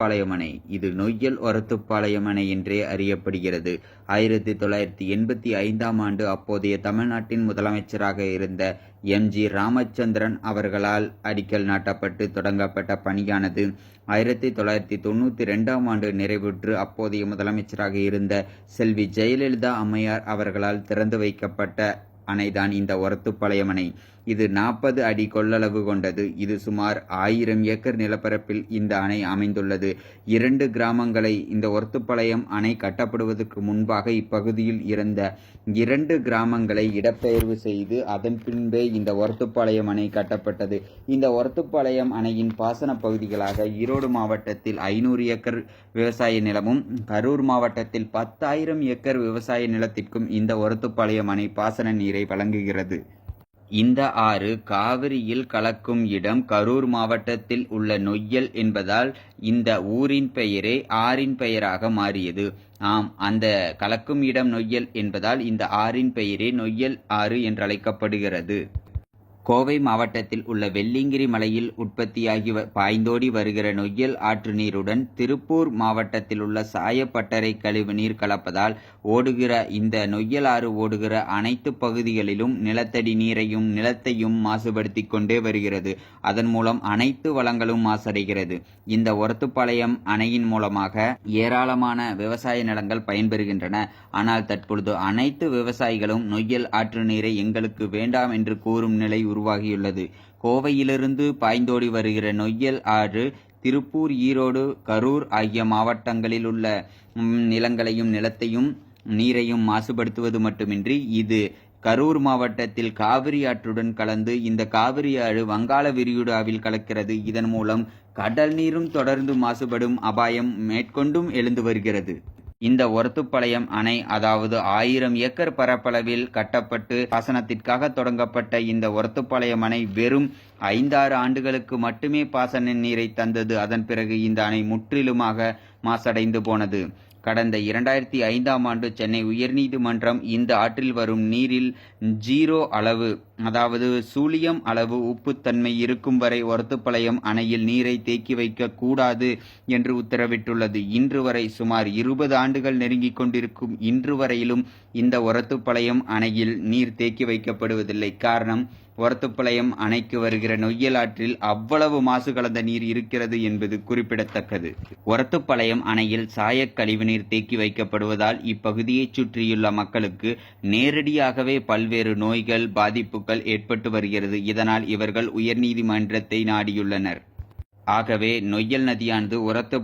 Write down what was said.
பாளையமனை. இது நொய்யல் ஒரத்துப்பாளையம் அணை என்றே அறியப்படுகிறது. ஆயிரத்தி தொள்ளாயிரத்தி எண்பத்தி ஐந்தாம் ஆண்டு அப்போதைய தமிழ்நாட்டின் முதலமைச்சராக இருந்த எம். ஜி. ராமச்சந்திரன் அவர்களால் அடிக்கல் நாட்டப்பட்டு தொடங்கப்பட்ட பணியானது ஆயிரத்தி தொள்ளாயிரத்தி தொண்ணூற்றி ரெண்டாம் ஆண்டு நிறைவுற்று அப்போதைய முதலமைச்சராக இருந்த செல்வி ஜெயலலிதா அம்மையார் அவர்களால் திறந்து வைக்கப்பட்ட அணைதான் இந்த ஒரத்துப்பாளையம் அணை இது நாற்பது அடி கொள்ளளவு கொண்டது. இது சுமார் ஆயிரம் ஏக்கர் நிலப்பரப்பில் இந்த அணை அமைந்துள்ளது. இரண்டு கிராமங்களை இந்த ஒரத்துப்பாளையம் அணை கட்டப்படுவதற்கு முன்பாக இப்பகுதியில் இருந்த இரண்டு கிராமங்களை இடப்பெயர்வு செய்து அதன் பின்பே இந்த ஒரத்துப்பாளையம் அணை கட்டப்பட்டது. இந்த ஒரத்துப்பாளையம் அணையின் பாசன பகுதிகளாக ஈரோடு மாவட்டத்தில் ஐநூறு ஏக்கர் விவசாய நிலமும் கரூர் மாவட்டத்தில் பத்தாயிரம் ஏக்கர் விவசாய நிலத்திற்கும் இந்த ஒரத்துப்பாளையம் அணை பாசன நீர் வழங்குகிறது. இந்த ஆறு காவிரியில் கலக்கும் இடம் கரூர் மாவட்டத்தில் உள்ள நொய்யல் என்பதால் இந்த ஊரின் பெயரே ஆறின் பெயராக மாறியது. ஆம் அந்த கலக்கும் இடம் நொய்யல் என்பதால் இந்த ஆறின் பெயரே நொய்யல் ஆறு என்றழைக்கப்படுகிறது. கோவை மாவட்டத்தில் உள்ள வெள்ளிங்கிரி மலையில் உற்பத்தியாகி பாய்ந்தோடி வருகிற நொய்யல் ஆற்று நீருடன் திருப்பூர் மாவட்டத்தில் உள்ள சாயப்பட்டறை கழிவு நீர் கலப்பதால் ஓடுகிற இந்த நொய்யல் ஆறு ஓடுகிற அனைத்து பகுதிகளிலும் நிலத்தடி நீரையும் நிலத்தையும் மாசுபடுத்தி கொண்டே வருகிறது. அதன் மூலம் அனைத்து வளங்களும் மாசடைகிறது. இந்த ஒரத்துப்பாளையம் அணையின் மூலமாக ஏராளமான விவசாய நிலங்கள் பயன்பெறுகின்றன. ஆனால் தற்பொழுது அனைத்து விவசாயிகளும் நொய்யல் ஆற்று நீரை எங்களுக்கு வேண்டாம் என்று கூறும் நிலை உருவாகியுள்ளது. கோவையிலிருந்து பாய்ந்தோடி வருகிற நொய்யல் ஆறு திருப்பூர் ஈரோடு கரூர் ஆகிய மாவட்டங்களில் உள்ள நிலங்களையும் நிலத்தையும் நீரையும் மாசுபடுத்துவது மட்டுமின்றி இது கரூர் மாவட்டத்தில் காவிரி ஆற்றுடன் கலந்து இந்த காவிரி ஆறு வங்காள விரிகுடாவில் கலக்கிறது. இதன் மூலம் கடல் நீரும் தொடர்ந்து மாசுபடும் அபாயம் மேற்கொண்டும் எழுந்து வருகிறது. இந்த ஒரத்துப்பாளையம் அணை அதாவது ஆயிரம் ஏக்கர் பரப்பளவில் கட்டப்பட்டு பாசனத்திற்காக தொடங்கப்பட்ட இந்த ஒரத்துப்பாளையம் அணை வெறும் ஐந்தாறு ஆண்டுகளுக்கு மட்டுமே பாசன நீரை தந்தது. அதன் பிறகு இந்த அணை முற்றிலுமாக மாசடைந்து போனது. கடந்த இரண்டாயிரத்தி ஐந்தாம் ஆண்டு சென்னை உயர்நீதிமன்றம் இந்த ஆற்றில் வரும் நீரில் ஜீரோ அளவு அதாவது சூழியம் அளவு உப்புத்தன்மை இருக்கும் வரை ஒரத்துப்பாளையம் அணையில் நீரை தேக்கி வைக்க கூடாது என்று உத்தரவிட்டுள்ளது. இன்று வரை சுமார் இருபது ஆண்டுகள் நெருங்கிக் கொண்டிருக்கும் இன்று வரையிலும் இந்த ஒரத்துப்பாளையம் அணையில் நீர் தேக்கி வைக்கப்படுவதில்லை. காரணம் ஒரத்துப்பாளையம் அணைக்கு வருகிற நொய்யல் ஆற்றில் அவ்வளவு மாசு கலந்த நீர் இருக்கிறது என்பது குறிப்பிடத்தக்கது. ஒரத்துப்பாளையம் அணையில் சாயக்கழிவு கழிவுநீர் தேக்கி வைக்கப்படுவதால் இப்பகுதியைச் சுற்றியுள்ள மக்களுக்கு நேரடியாகவே பல்வேறு நோய்கள் பாதிப்புகள் ஏற்பட்டு வருகிறது. இதனால் இவர்கள் உயர்நீதிமன்றத்தை நாடியுள்ளனர். ஆகவே நொய்யல் நதியானது உரத்து